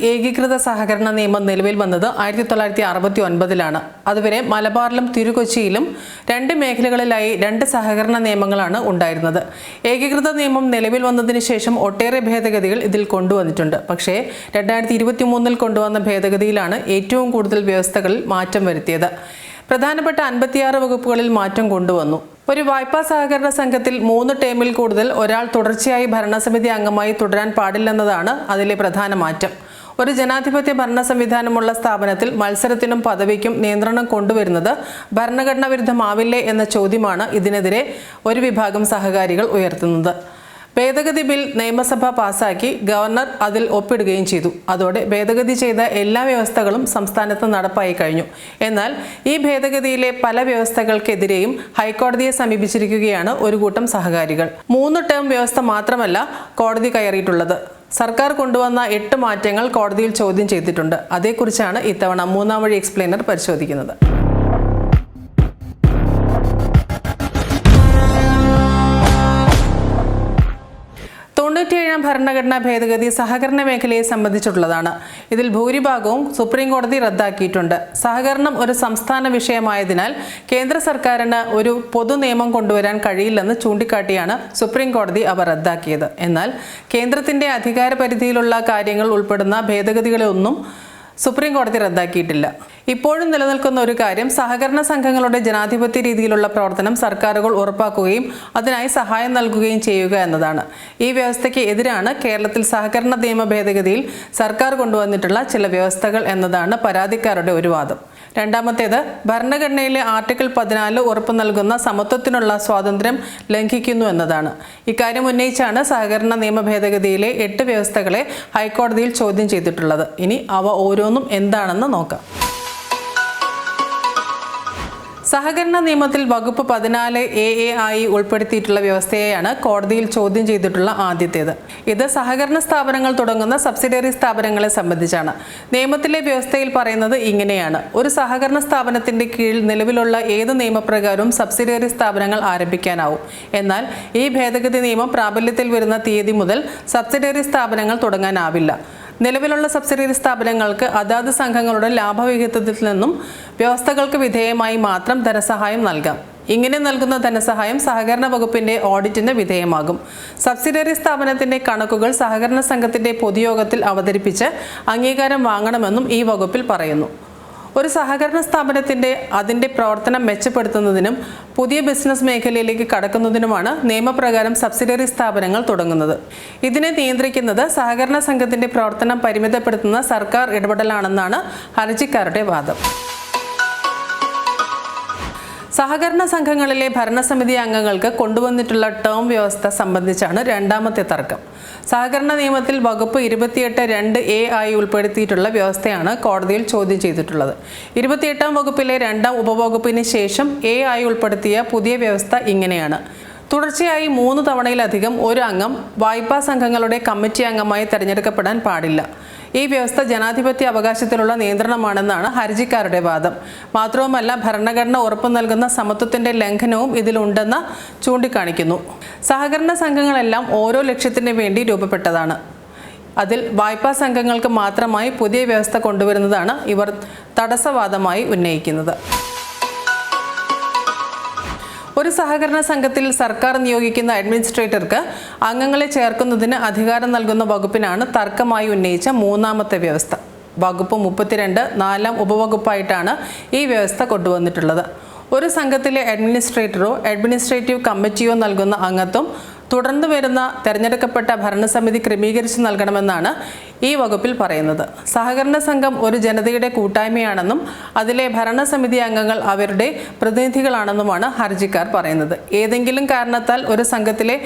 ഏകീകൃത സഹകരണ നിയമം നിലവിൽ വന്നത് ആയിരത്തി തൊള്ളായിരത്തി അറുപത്തി ഒൻപതിലാണ് അതുവരെ മലബാറിലും തിരുകൊച്ചിയിലും രണ്ട് മേഖലകളിലായി രണ്ട് സഹകരണ നിയമങ്ങളാണ് ഉണ്ടായിരുന്നത്. ഏകീകൃത നിയമം നിലവിൽ വന്നതിന് ശേഷം ഒട്ടേറെ ഭേദഗതികൾ ഇതിൽ കൊണ്ടുവന്നിട്ടുണ്ട്. പക്ഷേ രണ്ടായിരത്തി ഇരുപത്തി മൂന്നിൽ കൊണ്ടുവന്ന ഭേദഗതിയിലാണ് ഏറ്റവും കൂടുതൽ വ്യവസ്ഥകളിൽ മാറ്റം വരുത്തിയത്. പ്രധാനപ്പെട്ട അൻപത്തിയാറ് വകുപ്പുകളിൽ മാറ്റം കൊണ്ടുവന്നു. ഒരു വായ്പാ സഹകരണ സംഘത്തിൽ മൂന്ന് ടേമിൽ കൂടുതൽ ഒരാൾ തുടർച്ചയായി ഭരണസമിതി അംഗമായി തുടരാൻ പാടില്ലെന്നതാണ് അതിലെ പ്രധാന മാറ്റം. ഒരു ജനാധിപത്യ ഭരണ സംവിധാനമുള്ള സ്ഥാപനത്തിൽ മത്സരത്തിനും പദവിക്കും നിയന്ത്രണം കൊണ്ടുവരുന്നത് ഭരണഘടനാ വിരുദ്ധമാവില്ലേ എന്ന ചോദ്യമാണ് ഇതിനെതിരെ ഒരു വിഭാഗം സഹകാരികൾ ഉയർത്തുന്നത്. ഭേദഗതി ബിൽ നിയമസഭ പാസാക്കി ഗവർണർ അതിൽ ഒപ്പിടുകയും ചെയ്തു. അതോടെ ഭേദഗതി ചെയ്ത എല്ലാ വ്യവസ്ഥകളും സംസ്ഥാനത്ത് നടപ്പായി കഴിഞ്ഞു. എന്നാൽ ഈ ഭേദഗതിയിലെ പല വ്യവസ്ഥകൾക്കെതിരെയും ഹൈക്കോടതിയെ സമീപിച്ചിരിക്കുകയാണ് ഒരു കൂട്ടം സഹകാരികൾ. മൂന്ന് ടേം വ്യവസ്ഥ മാത്രമല്ല കോടതി കയറിയിട്ടുള്ളത്. സർക്കാർ കൊണ്ടുവന്ന എട്ട് മാറ്റങ്ങൾ കോടതിയിൽ ചോദ്യം ചെയ്തിട്ടുണ്ട്. അതേക്കുറിച്ചാണ് ഇത്തവണ മൂന്നാം വഴി എക്സ്പ്ലെയിനർ പരിശോധിക്കുന്നത്. തൊണ്ണൂറ്റിയേഴാം ഭരണഘടനാ ഭേദഗതി സഹകരണ മേഖലയെ സംബന്ധിച്ചിട്ടുള്ളതാണ്. ഇതിൽ ഭൂരിഭാഗവും സുപ്രീം കോടതി റദ്ദാക്കിയിട്ടുണ്ട്. സഹകരണം ഒരു സംസ്ഥാന വിഷയമായതിനാൽ കേന്ദ്ര സർക്കാരിന് ഒരു പൊതു നിയമം കൊണ്ടുവരാൻ കഴിയില്ലെന്ന് ചൂണ്ടിക്കാട്ടിയാണ് സുപ്രീം കോടതി അവ റദ്ദാക്കിയത്. എന്നാൽ കേന്ദ്രത്തിന്റെ അധികാര പരിധിയിലുള്ള കാര്യങ്ങൾ ഉൾപ്പെടുന്ന ഭേദഗതികളൊന്നും സുപ്രീം കോടതി റദ്ദാക്കിയിട്ടില്ല. ഇപ്പോഴും നിലനിൽക്കുന്ന ഒരു കാര്യം സഹകരണ സംഘങ്ങളുടെ ജനാധിപത്യ രീതിയിലുള്ള പ്രവർത്തനം സർക്കാരുകൾ ഉറപ്പാക്കുകയും അതിനായി സഹായം നൽകുകയും ചെയ്യുക എന്നതാണ്. ഈ വ്യവസ്ഥയ്ക്ക് എതിരാണ് കേരളത്തിൽ സഹകരണ നിയമ ഭേദഗതിയിൽ സർക്കാർ കൊണ്ടുവന്നിട്ടുള്ള ചില വ്യവസ്ഥകൾ എന്നതാണ് പരാതിക്കാരുടെ ഒരു വാദം. രണ്ടാമത്തേത് ഭരണഘടനയിലെ ആർട്ടിക്കിൾ പതിനാല് ഉറപ്പു നൽകുന്ന സമത്വത്തിനുള്ള സ്വാതന്ത്ര്യം ലംഘിക്കുന്നു എന്നതാണ്. ഇക്കാര്യം ഉന്നയിച്ചാണ് സഹകരണ നിയമ ഭേദഗതിയിലെ എട്ട് വ്യവസ്ഥകളെ ഹൈക്കോടതിയിൽ ചോദ്യം ചെയ്തിട്ടുള്ളത്. ഇനി അവ ഓരോന്നും എന്താണെന്ന് നോക്കാം. സഹകരണ നിയമത്തിൽ വകുപ്പ് പതിനാല് എ എ ആയി ഉൾപ്പെടുത്തിയിട്ടുള്ള വ്യവസ്ഥയെയാണ് കോടതിയിൽ ചോദ്യം ചെയ്തിട്ടുള്ള ആദ്യത്തേത്. ഇത് സഹകരണ സ്ഥാപനങ്ങൾ തുടങ്ങുന്ന സബ്സിഡറി സ്ഥാപനങ്ങളെ സംബന്ധിച്ചാണ്. നിയമത്തിലെ വ്യവസ്ഥയിൽ പറയുന്നത് ഇങ്ങനെയാണ്. ഒരു സഹകരണ സ്ഥാപനത്തിന്റെ കീഴിൽ നിലവിലുള്ള ഏത് നിയമപ്രകാരവും സബ്സിഡറി സ്ഥാപനങ്ങൾ ആരംഭിക്കാനാവും. എന്നാൽ ഈ ഭേദഗതി നിയമം പ്രാബല്യത്തിൽ വരുന്ന തീയതി മുതൽ സബ്സിഡറി സ്ഥാപനങ്ങൾ തുടങ്ങാനാവില്ല. നിലവിലുള്ള സബ്സിഡി സ്ഥാപനങ്ങൾക്ക് അതാത് സംഘങ്ങളുടെ ലാഭവിഹിതത്തിൽ നിന്നും വ്യവസ്ഥകൾക്ക് വിധേയമായി മാത്രം ധനസഹായം നൽകാം. ഇങ്ങനെ നൽകുന്ന ധനസഹായം സഹകരണ വകുപ്പിന്റെ ഓഡിറ്റിന് വിധേയമാകും. സബ്സിഡറി സ്ഥാപനത്തിന്റെ കണക്കുകൾ സഹകരണ സംഘത്തിന്റെ പൊതുയോഗത്തിൽ അവതരിപ്പിച്ച് അംഗീകാരം വാങ്ങണമെന്നും ഈ വകുപ്പിൽ പറയുന്നു. ഒരു സഹകരണ സ്ഥാപനത്തിന്റെ അതിന്റെ പ്രവർത്തനം മെച്ചപ്പെടുത്തുന്നതിനും പുതിയ ബിസിനസ് മേഖലയിലേക്ക് കടക്കുന്നതിനുമാണ് നിയമപ്രകാരം സബ്സിഡറി സ്ഥാപനങ്ങൾ തുടങ്ങുന്നത്. ഇതിനെ നിയന്ത്രിക്കുന്നത് സഹകരണ സംഘത്തിന്റെ പ്രവർത്തനം പരിമിതപ്പെടുത്തുന്ന സർക്കാർ ഇടപെടലാണെന്നാണ് ഹർജിക്കാരുടെ വാദം. സഹകരണ സംഘങ്ങളിലെ ഭരണസമിതി അംഗങ്ങൾക്ക് കൊണ്ടുവന്നിട്ടുള്ള ടേം വ്യവസ്ഥ സംബന്ധിച്ചാണ് രണ്ടാമത്തെ തർക്കം. സഹകരണ നിയമത്തിൽ വകുപ്പ് ഇരുപത്തിയെട്ട് രണ്ട് എ ആയി ഉൾപ്പെടുത്തിയിട്ടുള്ള വ്യവസ്ഥയാണ് കോടതിയിൽ ചോദ്യം ചെയ്തിട്ടുള്ളത്. ഇരുപത്തിയെട്ടാം വകുപ്പിലെ രണ്ടാം ഉപവകുപ്പിന് ശേഷം എ ആയി ഉൾപ്പെടുത്തിയ പുതിയ വ്യവസ്ഥ ഇങ്ങനെയാണ്. തുടർച്ചയായി മൂന്ന് തവണയിലധികം ഒരു അംഗം വായ്പാ സംഘങ്ങളുടെ കമ്മിറ്റി അംഗമായി തെരഞ്ഞെടുക്കപ്പെടാൻ പാടില്ല. ഈ വ്യവസ്ഥ ജനാധിപത്യ അവകാശത്തിലുള്ള നിയന്ത്രണമാണെന്നാണ് ഹർജിക്കാരുടെ വാദം. മാത്രവുമല്ല ഭരണഘടന ഉറപ്പു നൽകുന്ന സമത്വത്തിന്റെ ലംഘനവും ഇതിലുണ്ടെന്ന് ചൂണ്ടിക്കാണിക്കുന്നു. സഹകരണ സംഘങ്ങളെല്ലാം ഓരോ ലക്ഷ്യത്തിനു വേണ്ടി രൂപപ്പെട്ടതാണ്. അതിൽ വായ്പാ സംഘങ്ങൾക്ക് മാത്രമായി പുതിയ വ്യവസ്ഥ കൊണ്ടുവരുന്നതാണ് ഇവർ തടസ്സവാദമായി ഉന്നയിക്കുന്നത്. ഒരു സഹകരണ സംഘത്തിൽ സർക്കാർ നിയോഗിക്കുന്ന അഡ്മിനിസ്ട്രേറ്റർക്ക് അംഗങ്ങളെ ചേർക്കുന്നതിന് അധികാരം നൽകുന്ന വകുപ്പിനാണ് തർക്കമായി ഉന്നയിച്ച മൂന്നാമത്തെ വ്യവസ്ഥ. വകുപ്പ് മുപ്പത്തിരണ്ട് നാലാം ഉപവകുപ്പായിട്ടാണ് ഈ വ്യവസ്ഥ കൊണ്ടുവന്നിട്ടുള്ളത്. ഒരു സംഘത്തിലെ അഡ്മിനിസ്ട്രേറ്ററോ അഡ്മിനിസ്ട്രേറ്റീവ് കമ്മിറ്റിയോ നൽകുന്ന അംഗത്വം തുടർന്ന് വരുന്ന തെരഞ്ഞെടുക്കപ്പെട്ട ഭരണസമിതി ക്രമീകരിച്ചു നൽകണമെന്നാണ് ഈ വകുപ്പിൽ പറയുന്നത്. സഹകരണ സംഘം ഒരു ജനതയുടെ കൂട്ടായ്മയാണെന്നും അതിലെ ഭരണസമിതി അംഗങ്ങൾ അവരുടെ പ്രതിനിധികളാണെന്നുമാണ് ഹർജിക്കാർ പറയുന്നത്. ഏതെങ്കിലും കാരണത്താൽ ഒരു സംഘത്തിലെ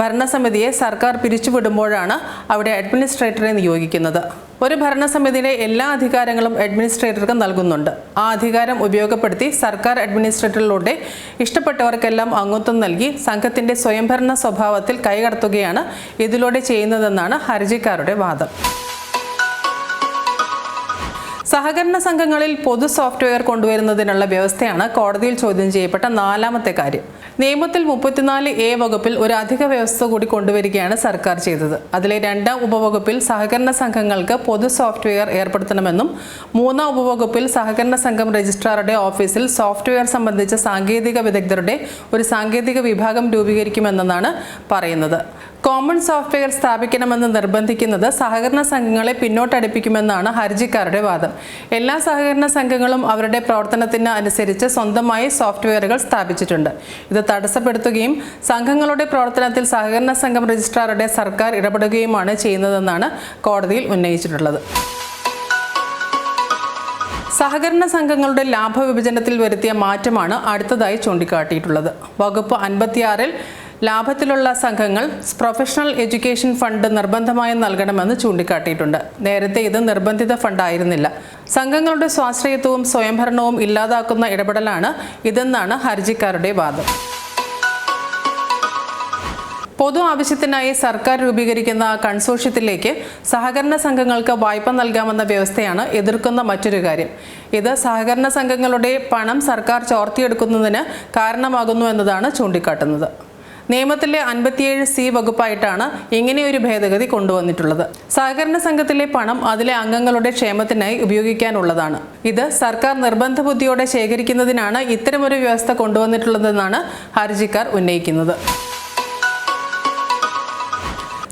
ഭരണസമിതിയെ സർക്കാർ പിരിച്ചുവിടുമ്പോഴാണ് അവിടെ അഡ്മിനിസ്ട്രേറ്ററെ നിയോഗിക്കുന്നത്. ഒരു ഭരണസമിതിയിലെ എല്ലാ അധികാരങ്ങളും അഡ്മിനിസ്ട്രേറ്റർക്ക് നൽകുന്നുണ്ട്. ആ അധികാരം ഉപയോഗപ്പെടുത്തി സർക്കാർ അഡ്മിനിസ്ട്രേറ്ററിലൂടെ ഇഷ്ടപ്പെട്ടവർക്കെല്ലാം അംഗത്വം നൽകി സംഘത്തിന്റെ സ്വയംഭരണ സ്വഭാവത്തിൽ കൈകടത്തുകയാണ് ഇതിലൂടെ ചെയ്യുന്നതെന്നാണ് ഹർജിക്കാരുടെ വാദം. സഹകരണ സംഘങ്ങളിൽ പൊതു സോഫ്റ്റ്വെയർ കൊണ്ടുവരുന്നതിനുള്ള വ്യവസ്ഥയാണ് കോടതിയിൽ ചോദ്യം ചെയ്യപ്പെട്ട നാലാമത്തെ കാര്യം. നിയമത്തിൽ മുപ്പത്തിനാല് എ വകുപ്പിൽ ഒരു അധിക വ്യവസ്ഥ കൂടി കൊണ്ടുവരികയാണ് സർക്കാർ ചെയ്തത്. അതിലെ രണ്ടാം ഉപവകുപ്പിൽ സഹകരണ സംഘങ്ങൾക്ക് പൊതു സോഫ്റ്റ്വെയർ ഏർപ്പെടുത്തണമെന്നും മൂന്നാം ഉപവകുപ്പിൽ സഹകരണ സംഘം രജിസ്ട്രാറുടെ ഓഫീസിൽ സോഫ്റ്റ്വെയർ സംബന്ധിച്ച സാങ്കേതിക വിദഗ്ധരുടെ ഒരു സാങ്കേതിക വിഭാഗം രൂപീകരിക്കുമെന്നാണ് പറയുന്നത്. കോമൺ സോഫ്റ്റ്വെയർ സ്ഥാപിക്കണമെന്ന് നിർബന്ധിക്കുന്നത് സഹകരണ സംഘങ്ങളെ പിന്നോട്ടടിപ്പിക്കുമെന്നാണ് ഹർജിക്കാരുടെ വാദം. എല്ലാ സഹകരണ സംഘങ്ങളും അവരുടെ പ്രവർത്തനത്തിന് അനുസരിച്ച് സ്വന്തമായി സോഫ്റ്റ്വെയറുകൾ സ്ഥാപിച്ചിട്ടുണ്ട്. ഇത് തടസ്സപ്പെടുത്തുകയും സംഘങ്ങളുടെ പ്രവർത്തനത്തിൽ സഹകരണ സംഘം രജിസ്ട്രാറുടെ സർക്കാർ ഇടപെടുകയുമാണ് ചെയ്യുന്നതെന്നാണ് കോടതിയിൽ ഉന്നയിച്ചിട്ടുള്ളത്. സഹകരണ സംഘങ്ങളുടെ ലാഭവിഭജനത്തിൽ വരുത്തിയ മാറ്റമാണ് അടുത്തതായി ചൂണ്ടിക്കാട്ടിയിട്ടുള്ളത്. വകുപ്പ് അൻപത്തിയാറിൽ ലാഭത്തിലുള്ള സംഘങ്ങൾ പ്രൊഫഷണൽ എഡ്യൂക്കേഷൻ ഫണ്ട് നിർബന്ധമായും നൽകണമെന്ന് ചൂണ്ടിക്കാട്ടിയിട്ടുണ്ട്. നേരത്തെ ഇത് നിർബന്ധിത ഫണ്ടായിരുന്നില്ല. സംഘങ്ങളുടെ സ്വാശ്രയത്വവും സ്വയംഭരണവും ഇല്ലാതാക്കുന്ന ഇടപെടലാണ് ഇതെന്നാണ് ഹർജിക്കാരുടെ വാദം. പൊതു ആവശ്യത്തിനായി സർക്കാർ രൂപീകരിക്കുന്ന കൺസോഷ്യത്തിലേക്ക് സഹകരണ സംഘങ്ങൾക്ക് വായ്പ നൽകാമെന്ന വ്യവസ്ഥയാണ് എതിർക്കുന്ന മറ്റൊരു കാര്യം. ഇത് സഹകരണ സംഘങ്ങളുടെ പണം സർക്കാർ ചോർത്തിയെടുക്കുന്നതിന് കാരണമാകുന്നു എന്നതാണ് ചൂണ്ടിക്കാട്ടുന്നത്. നിയമത്തിലെ അൻപത്തിയേഴ് സി വകുപ്പായിട്ടാണ് ഇങ്ങനെയൊരു ഭേദഗതി കൊണ്ടുവന്നിട്ടുള്ളത്. സഹകരണ സംഘത്തിലെ പണം അതിലെ അംഗങ്ങളുടെ ക്ഷേമത്തിനായി ഉപയോഗിക്കാനുള്ളതാണ്. ഇത് സർക്കാർ നിർബന്ധ ബുദ്ധിയോടെ ശേഖരിക്കുന്നതിനാണ് ഇത്തരമൊരു വ്യവസ്ഥ കൊണ്ടുവന്നിട്ടുള്ളതെന്നാണ് ഹർജിക്കാർ ഉന്നയിക്കുന്നത്.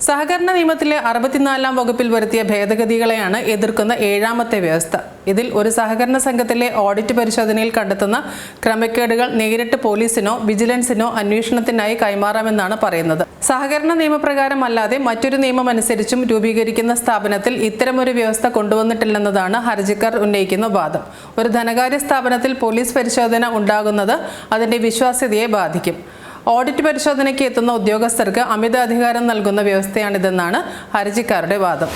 സഹകരണ നിയമത്തിലെ അറുപത്തിനാലാം വകുപ്പിൽ വരുത്തിയ ഭേദഗതികളെയാണ് എതിർക്കുന്ന ഏഴാമത്തെ വ്യവസ്ഥ. ഇതിൽ ഒരു സഹകരണ സംഘത്തിലെ ഓഡിറ്റ് പരിശോധനയിൽ കണ്ടെത്തുന്ന ക്രമക്കേടുകൾ നേരിട്ട് പോലീസിനോ വിജിലൻസിനോ അന്വേഷണത്തിനായി കൈമാറാമെന്നാണ് പറയുന്നത്. സഹകരണ നിയമപ്രകാരം അല്ലാതെ മറ്റൊരു നിയമം അനുസരിച്ചും രൂപീകരിക്കുന്ന സ്ഥാപനത്തിൽ ഇത്തരമൊരു വ്യവസ്ഥ കൊണ്ടുവന്നിട്ടില്ലെന്നതാണ് ഹർജിക്കാർ ഉന്നയിക്കുന്ന വാദം. ഒരു ധനകാര്യ സ്ഥാപനത്തിൽ പോലീസ് പരിശോധന ഉണ്ടാകുന്നത് അതിന്റെ വിശ്വാസ്യതയെ ബാധിക്കും. ഓഡിറ്റ് പരിശോധനയ്ക്ക് എത്തുന്ന ഉദ്യോഗസ്ഥർക്ക് അമിത അധികാരം നൽകുന്ന വ്യവസ്ഥയാണിതെന്നാണ് ഹർജിക്കാരുടെ വാദം.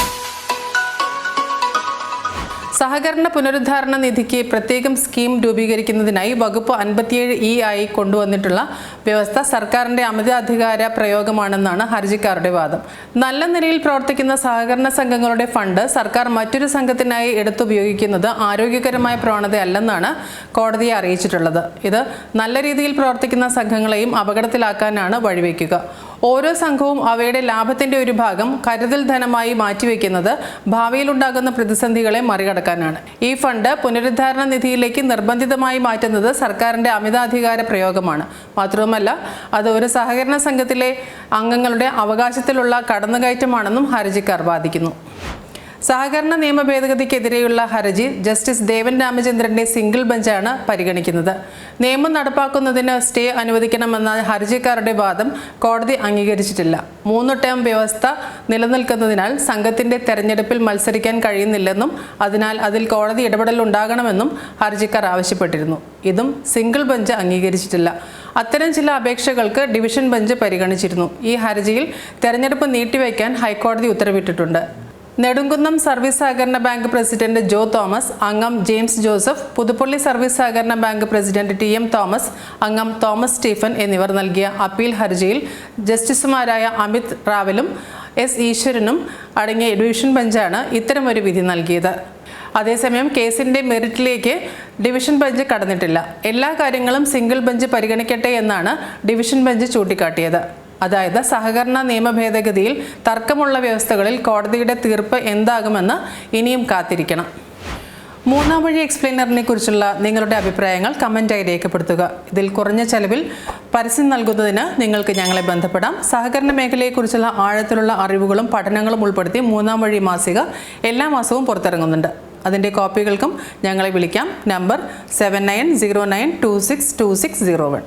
സഹകരണ പുനരുദ്ധാരണ നിധിക്ക് പ്രത്യേകം സ്കീം രൂപീകരിക്കുന്നതിനായി വകുപ്പ് അൻപത്തിയേഴ് ഇ ആയി കൊണ്ടുവന്നിട്ടുള്ള വ്യവസ്ഥ സർക്കാരിന്റെ അമിതാധികാര പ്രയോഗമാണെന്നാണ് ഹർജിക്കാരുടെ വാദം. നല്ല നിലയിൽ പ്രവർത്തിക്കുന്ന സഹകരണ സംഘങ്ങളുടെ ഫണ്ട് സർക്കാർ മറ്റൊരു സംഘത്തിനായി എടുത്തുപയോഗിക്കുന്നത് ആരോഗ്യകരമായ പ്രവണതയല്ലെന്നാണ് കോടതിയെ അറിയിച്ചിട്ടുള്ളത്. ഇത് നല്ല രീതിയിൽ പ്രവർത്തിക്കുന്ന സംഘങ്ങളെയും അപകടത്തിലാക്കാനാണ് വഴിവെക്കുക. ഓരോ സംഘവും അവയുടെ ലാഭത്തിന്റെ ഒരു ഭാഗം കരുതൽ ധനമായി മാറ്റിവെക്കുന്നത് ഭാവിയിലുണ്ടാകുന്ന പ്രതിസന്ധികളെ മറികടക്കാനാണ്. ഈ ഫണ്ട് പുനരുദ്ധാരണ നിധിയിലേക്ക് നിർബന്ധിതമായി മാറ്റുന്നത് സർക്കാരിന്റെ അമിതാധികാര പ്രയോഗമാണ്. മാത്രവുമല്ല അത് ഒരു സഹകരണ സംഘത്തിലെ അംഗങ്ങളുടെ അവകാശത്തിലുള്ള കടന്നുകയറ്റമാണെന്നും ഹർജിക്കാർ വാദിക്കുന്നു. സഹകരണ നിയമ ഭേദഗതിക്കെതിരെയുള്ള ഹർജി ജസ്റ്റിസ് ദേവൻ രാമചന്ദ്രന്റെ സിംഗിൾ ബെഞ്ചാണ് പരിഗണിക്കുന്നത്. നിയമം നടപ്പാക്കുന്നതിന് സ്റ്റേ അനുവദിക്കണമെന്ന ഹർജിക്കാരുടെ വാദം കോടതി അംഗീകരിച്ചിട്ടില്ല. മൂന്ന് ടേം വ്യവസ്ഥ നിലനിൽക്കുന്നതിനാൽ സംഘത്തിന്റെ തെരഞ്ഞെടുപ്പിൽ മത്സരിക്കാൻ കഴിയുന്നില്ലെന്നും അതിനാൽ അതിൽ കോടതി ഇടപെടൽ ഉണ്ടാകണമെന്നും ഹർജിക്കാർ ആവശ്യപ്പെട്ടിരുന്നു. ഇതും സിംഗിൾ ബെഞ്ച് അംഗീകരിച്ചിട്ടില്ല. അത്തരം ചില അപേക്ഷകൾക്ക് ഡിവിഷൻ ബെഞ്ച് പരിഗണിച്ചിരുന്നു. ഈ ഹർജിയിൽ തെരഞ്ഞെടുപ്പ് നീട്ടിവെക്കാൻ ഹൈക്കോടതി ഉത്തരവിട്ടിട്ടുണ്ട്. നെടുങ്കുന്നം സർവീസ് സഹകരണ ബാങ്ക് പ്രസിഡന്റ് ജോ തോമസ് അംഗം ജെയിംസ് ജോസഫ് പുതുപ്പള്ളി സർവീസ് സഹകരണ bank president T M Thomas അംഗം തോമസ് സ്റ്റീഫൻ എന്നിവർ നൽകിയ അപ്പീൽ ഹർജിയിൽ ജസ്റ്റിസുമാരായ അമിത് റാവലും എസ് ഈശ്വരനും അടങ്ങിയ ഡിവിഷൻ ബെഞ്ചാണ് ഇത്തരമൊരു വിധി നൽകിയത്. അതേസമയം കേസിന്റെ മെറിറ്റിലേക്ക് ഡിവിഷൻ ബെഞ്ച് കടന്നിട്ടില്ല. എല്ലാ കാര്യങ്ങളും സിംഗിൾ ബെഞ്ച് പരിഗണിക്കട്ടെ എന്നാണ് ഡിവിഷൻ ബെഞ്ച് ചൂണ്ടിക്കാട്ടിയത്. അതായത് സഹകരണ നിയമ ഭേദഗതിയിൽ തർക്കമുള്ള വ്യവസ്ഥകളിൽ കോടതിയുടെ തീർപ്പ് എന്താകുമെന്ന് ഇനിയും കാത്തിരിക്കണം. മൂന്നാം വഴി എക്സ്പ്ലെയിനറിനെ കുറിച്ചുള്ള നിങ്ങളുടെ അഭിപ്രായങ്ങൾ കമന്റായി രേഖപ്പെടുത്തുക. ഇതിൽ കുറഞ്ഞ ചെലവിൽ പരസ്യം നൽകുന്നതിന് നിങ്ങൾക്ക് ഞങ്ങളെ ബന്ധപ്പെടാം. സഹകരണ മേഖലയെക്കുറിച്ചുള്ള ആഴത്തിലുള്ള അറിവുകളും പഠനങ്ങളും ഉൾപ്പെടുത്തി മൂന്നാം വഴി മാസിക എല്ലാ മാസവും പുറത്തിറങ്ങുന്നുണ്ട്. അതിന്റെ കോപ്പികൾക്കും ഞങ്ങളെ വിളിക്കാം. Number seven nine zero nine two six two six zero one